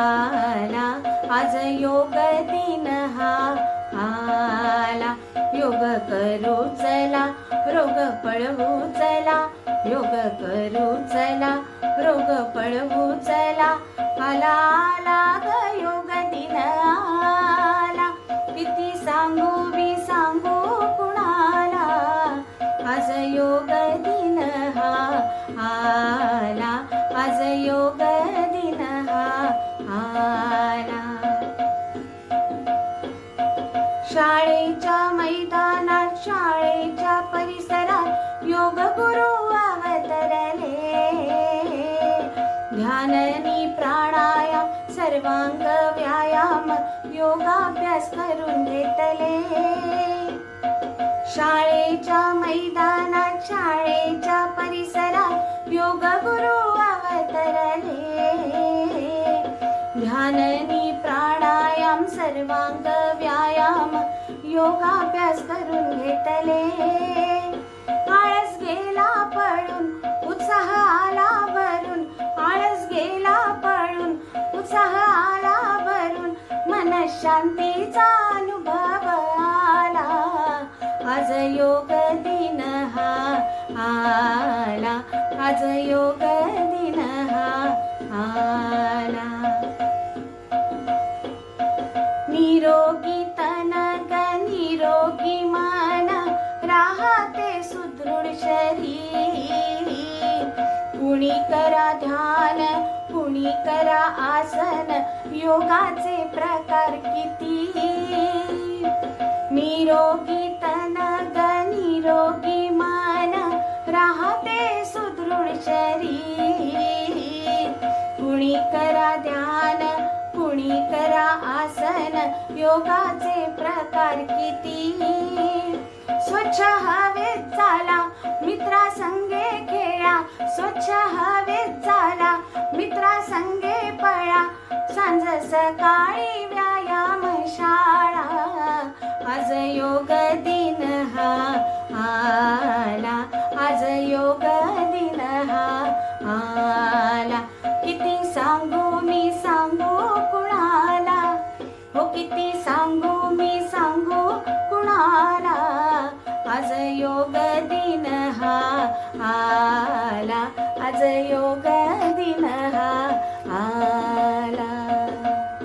आला. आज योग दिन हा आला. योग करू चला रोग पळवू चला. योग करू चला रोग पळवू चला. आला आला ग योग दिन आला. किती सांगू शाळेच्या मैदानात शाळेच्या परिसरात योग गुरु अवतरले. ध्याननी प्राणायाम सर्वांग व्यायाम योगाभ्यास करून घेतले. शाळेच्या मैदानात शाळेच्या परिसरात योग गुरु अवतरले. ध्याननी प्राणायाम सर्वांग योगाभ्यास करून घेतले. आळस गेला पळून उत्साह आला भरून आळस गेला पळून उत्साह आला भरून मन शांतीचा अनुभव आला. आज योग दिन हा आला. आज योग दिन हा आला. निरोगी शरीर कुणी करा ध्यान कुणी करा आसन योगाचे प्रकार किती? निरोगी तन ग निरोगी मन राहते सुदृढ शरीर कुणी करा ध्यान कुणी करा आसन योगाचे प्रकार किती? स्वच्छ सकाळी व्यायाम शाळा. आज योग दिन हा आला. आज योग दिन हा आला. किती सांगू मी सांगू कुणाला? हो किती सांगू मी सांगू कुणाला? आज योग दिन हा आला. आज योग